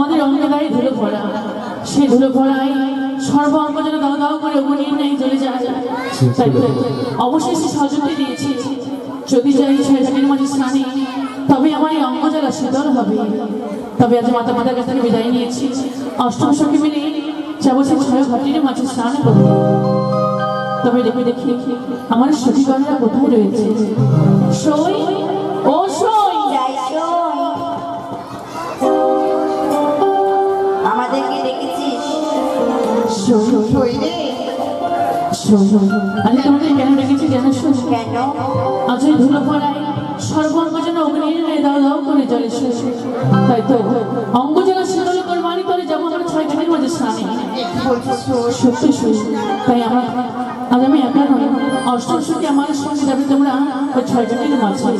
আমাদের গায়ে ধুলো ভরা সে ধুলো ভরাই সর্ব অঙ্গ যেন দাও দাও করে অগ্নির নেই জ্বলে যায়। অবশ্যই সে সহযোগী দিয়েছে। যদি যাই ছয় মাঝে স্নানে, তবে আমার এই অঙ্গ জ্বালা শীতল হবে। তবে আজ মাতা মাতার কাছ থেকে বিদায় নিয়েছি। অষ্টম সখী মিলে যাব সে ছয় ঘাটের মাঝে স্নান করব তবে দেখে, দেখি, আমার সখীগণেরা কোথায় রয়েছে? সই, ও সই! আরে তোমাদের কেন রেখেছি জানো কেন? আজ ওই ধুলো পড়ায় সর্বাঙ্গ যেন অগ্নির দাও দাও করে জলে শেষ তাই তো? অঙ্গ যেন শীতল কোরবানি করে যাব আমরা ছয় ঘাটের মাঝে স্নানে। সই সত্যি। তাই আমরা আজ আমি একা নয় অষ্টম সখী আমার সঙ্গে যাবে তোমরা ওই ছয় ঘাটের মাঝে।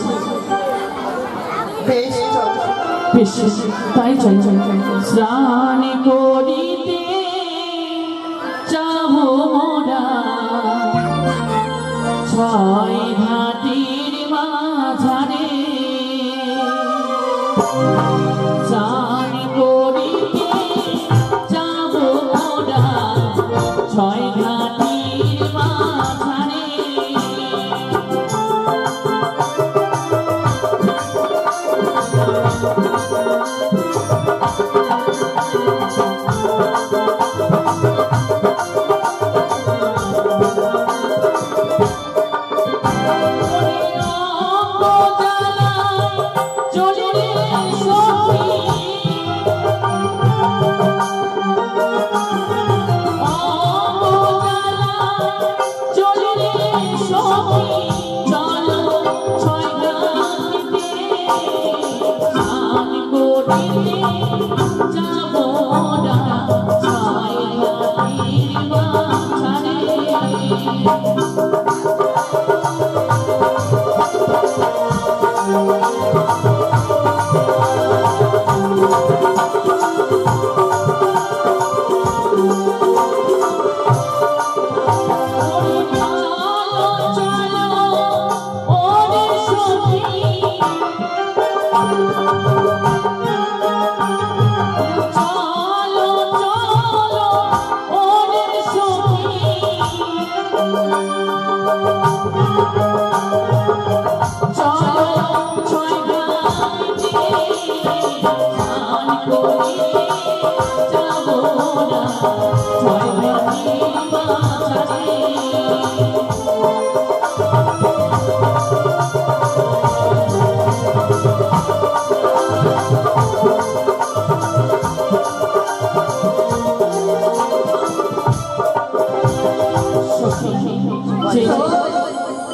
বেশ তাই চল চল। স্নান করিতে ছয় ঘাটির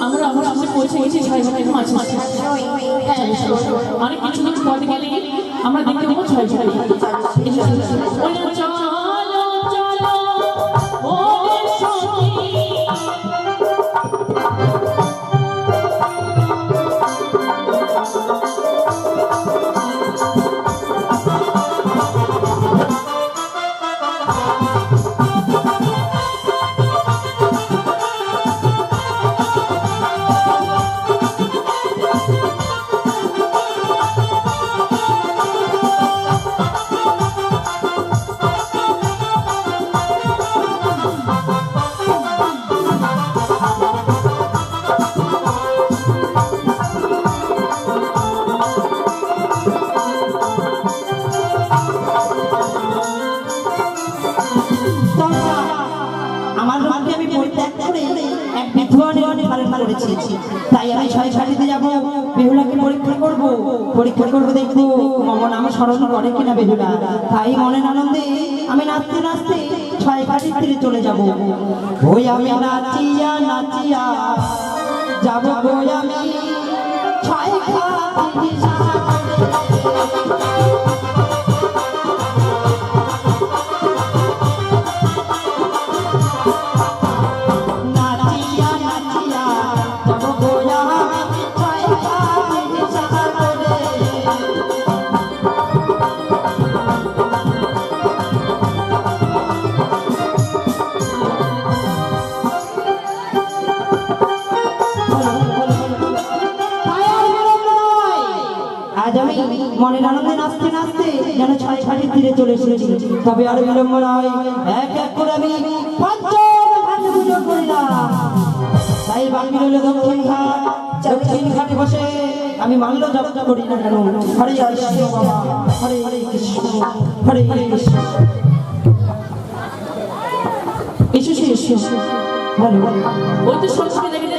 আমরা আমার সামনে পৌঁছে গেছি ছয় মাঝে সই হ্যাঁ, অনেক কিছু কিছু পথ গেলে আমরা দেখতে পাবো ছয় ঘাটে আমার রূপকে আমি পরিত্যাগ করে এক বিধুয়ানের ধারণ করেছি। তাই আমি ছয় ছাড়িতে যাব। বেহুলাকে পরীক্ষা করব। পরীক্ষা করব দেখব মমন আমার স্মরণ করে কিনা বেহুলা। তাই মনের আনন্দে আমি নাচতে নাচতে ছয় ঘাটির তীরে চলে যাব। ওই আমি নাচিয়া নাচিয়া যাব বই আমি। ছয় ঘাটি মনের আনন্দে নাচতে নাচতে যেন ছয় ঘাটের তীরে চলে এসেছি। তবে আর বিলম্ব নয়, এক এক করে আমি তাই দক্ষিণ ঘাট, দক্ষিণ ঘাটে বসে আমি মাল্য জপ করি না কেন? হরে কৃষ্ণ হরে হরে কৃষ্ণ। হরে হরে কৃষ্ণ এসো ওই তো সরস্বতী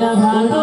চা ওরা ঘাটো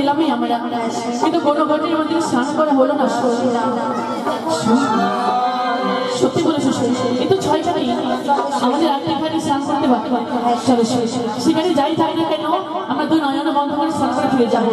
পেলামই আমরা। কিন্তু কোনো ঘটির মধ্যে স্নান করা হলো না। সত্যি বলে কিন্তু তো ছয় ঘাটে আমাদের আগে স্নান করতে চলো সেখানে যাই থাকি না কেন? আমরা দুই নয়ন বন্ধ করে স্নান করে ফিরে যাব।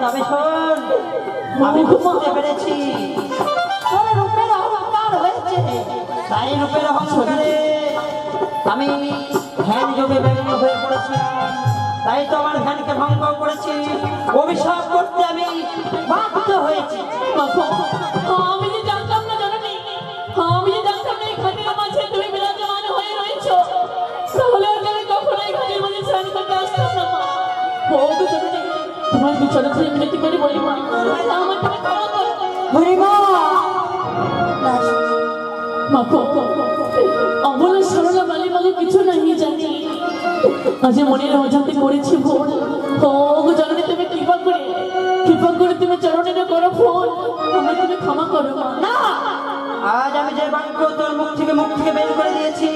তবে শোন, আমি বুঝতে পেরেছি। রূপের অহংকার হয়েছে। তাই রূপের অহংকারে আমি ধ্যান যোগে ব্যঙ্গ হয়ে পড়েছিলাম। তাই তো আমার ধ্যানকে ভঙ্গ করেছি। অভিশাপ করতে আমি বাধ্য হয়েছি। আমি মিনতি করে বলি অবলা সরলা বালি মাগো কিছু নাই জানি। আজ মনের অজান্তে করেছি ভুল। ও জননী তুমি কৃপা করে কৃপা করে তুমি চরণের করো ফোন আমার তুমি ক্ষমা করো না। আজ আমি যে বাক্য তোর মুখ থেকে মুখ থেকে বের করে দিয়েছি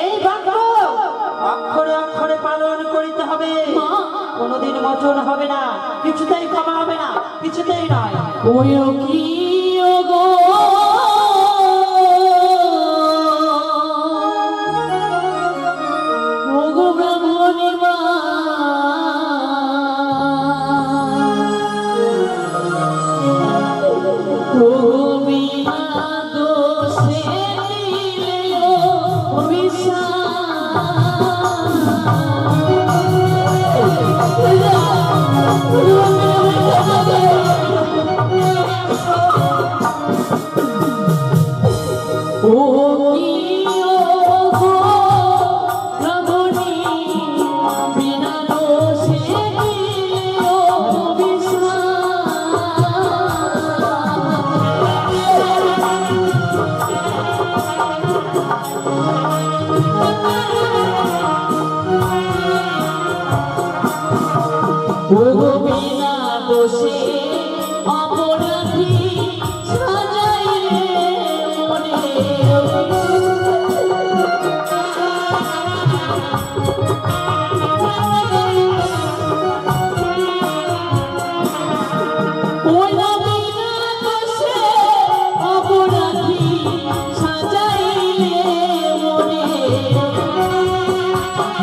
এই বাক্য অক্ষরে অক্ষরে পালন করিতে হবে। মা। কোনোদিন মজন হবে না কিছুতেই কমা হবে না কিছুতেই নয়। Oh, কি গো Oh, Oh.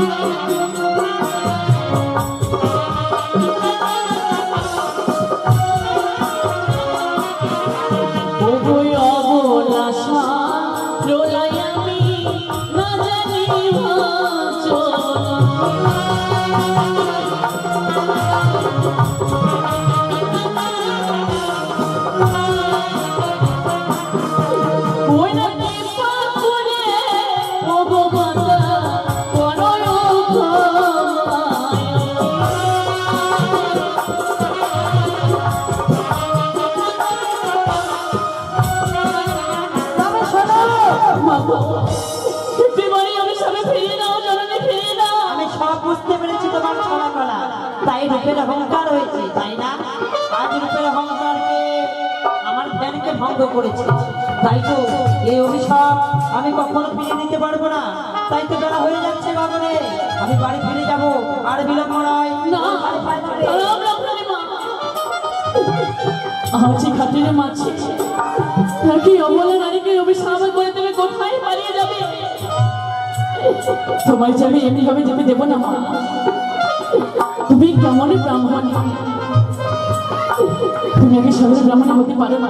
Oh, অহংকার হয়েছে তাই না আজ রূপের অহংকারকে আমার জ্ঞানকে ভঙ্গ করেছে তাই তো এই অভিশাপ আমি কখনো ফিরে দিতে পারব না তাই তো বেলা হয়ে যাচ্ছে বাবরে আমি বাড়ি ফিরে যাব আর বিলম্ব নয় এই খাতিরে মাছি নাকি অবলা নারীকে অভিশাপ করে তুমি কোথায় পালিয়ে যাবে তোমায় যাবে এমনি ভাবে যেতে দেবো না মা তুমি কেমন ব্রাহ্মণ। তুমি আগে সবাই ব্রাহ্মণ হতে পারো না।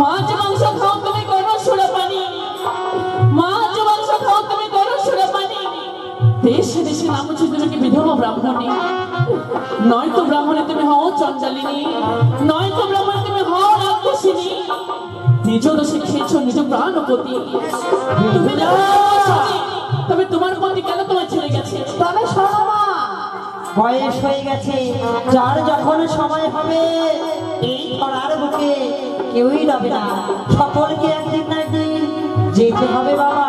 মাছ, মাংস খাও, তুমি করো সুরা পানি। মাছ, মাংস খাও, তুমি করো সুরা পানি। দেশে দেশে নাম হচ্ছে তোমাকে বিধবা ব্রাহ্মণী? নয়তো ব্রাহ্মণে তুমি হও চঞ্চালিনী নয়তো ব্রাহ্মণে তুমি হও রাক্ষসিনী। নিজ দোষে খেয়েছ নিজ প্রাণপতি। তুমি তবে তোমার বয়স হয়ে গেছে। যার যখন সময় হবে, এই ধরার বুকে কেউই রবে না। সকলকে একদিন না একদিন যেতে হবে বাবা।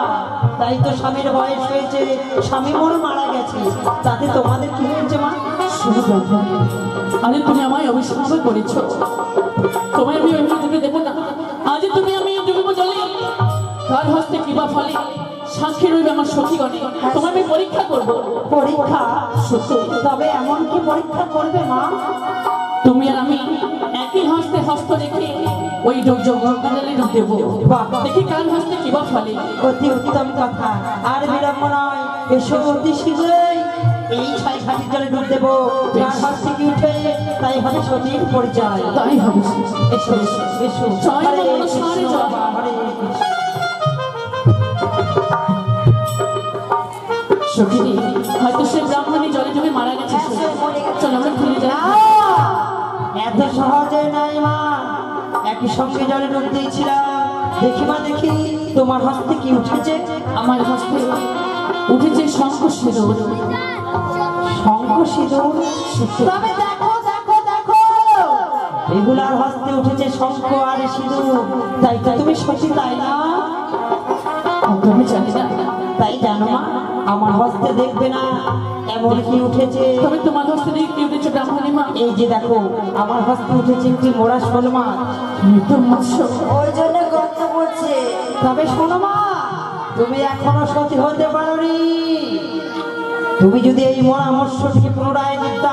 তাই তো স্বামীর বয়স হয়েছে। স্বামী মোর মারা গেছে। তাতে তোমাদের কি হয়েছে মা? আরে তুমি আমায় অবিশ্বাস করেছ। তোমায় আমি যেতে দেবো না। আজ তুমি আমি ডুবিব জলে কার হস্তে কিবা ফলে। সাক্ষী রইবে আমার সখীগণে তোমায় আমি পরীক্ষা করব। পরীক্ষা? তবে এমন কি পরীক্ষা করবে মা? তুমি আর আমি একই হস্তে হস্ত রেখে ওই জঙ্গলে ডুব দেবো। দেখি কার হস্তে কিবা ফলে। অতি উত্তম কথা। আর বিলম্ব নয় এসো অতি শীঘ্রই। এই ছয় ঘাটির জলে ডুব দেবো। যার হাত থেকে উঠে তাই হবে সতীর পরিচয়। তাই হবে এসো এসো এসো। সখিনী হয়তো সে ব্রাহ্মণী জলে ডুবে মারা গেছে চলো আমরা ফিরে যাই। এত সহজে নাই মা। একই সঙ্গে জলে ডুব দিয়েছিলাম। দেখি মা দেখি তোমার হস্তে কি উঠেছে? আমার হস্তে উঠেছে শঙ্খ সিঁদুর শঙ্খ সিঁদুর তবে দেখো দেখো দেখো। এগুলার হস্তে উঠেছে শঙ্খ আর সিঁদুর। তাই তো তুমি সত্যি তাই না? আমি জানি না। তাই জানো মা আমার হস্তে দেখবে না এমন কি উঠেছে? তবে তোমার হস্তে দেখি কি উঠেছে ব্রাহ্মণী মা? এই যে দেখো আমার হস্তে উঠেছে একটি মোড়া শোল মাছ। মৃত মৎস্য ওই জন্য গর্ত করছে তবে শোনো মা তুমি এখনও সতী হতে পারোনি। তুমি যদি এই মোড়া মৎস্যটিকে পুনরায় দিতে পারো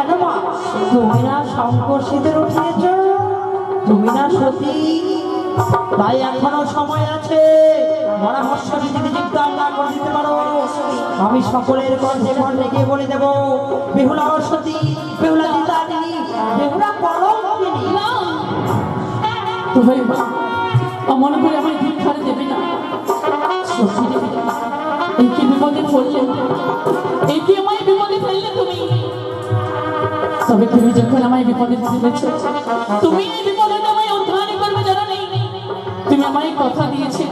তুমি না শঙ্কর শীতের উঠিয়েছ তুমি না সতী। তাই এখনও সময় আছে, পরামর্শ যদি যোগদান না করে দিতে পারো, আমি সকলের কণ্ঠে কণ্ঠে গিয়ে বলে দেবো, বেহুলা সতী, বেহুলা দিদারিনী বেহুলা কলঙ্কিনী না তবে অমন করে আমায় ভিক্ষার দেবে না। সত্যি এই কি বিপদে পড়লে? তুমি যখন আমায় বিপদে ফেলেছ, তুমি বিপদে আমায় উদ্ধার করবে জানো নেই। তুমি আমায় কথা দিয়েছে।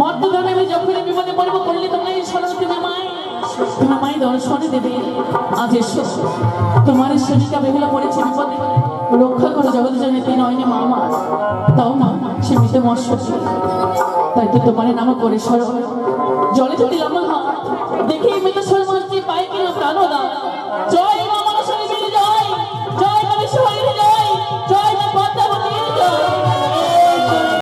মর্তদানে আমি যখন বিপদে পড়ব করলে তোমায় স্মরণ তুমি আমায় তুমি আমায় দর্শনে দেবে। আজ এসো। তোমার শনিকা বেহুলা পড়েছে বিপদে। রক্ষা করো জগৎ জনিতে নয়নে মা আমার। তাও মা সে মৃত মৎস্যটি তাই তো তোমার নাম করে সর জলে দিলাম হাত দেখি মৃত মাছটি পাই কিনা প্রাণদা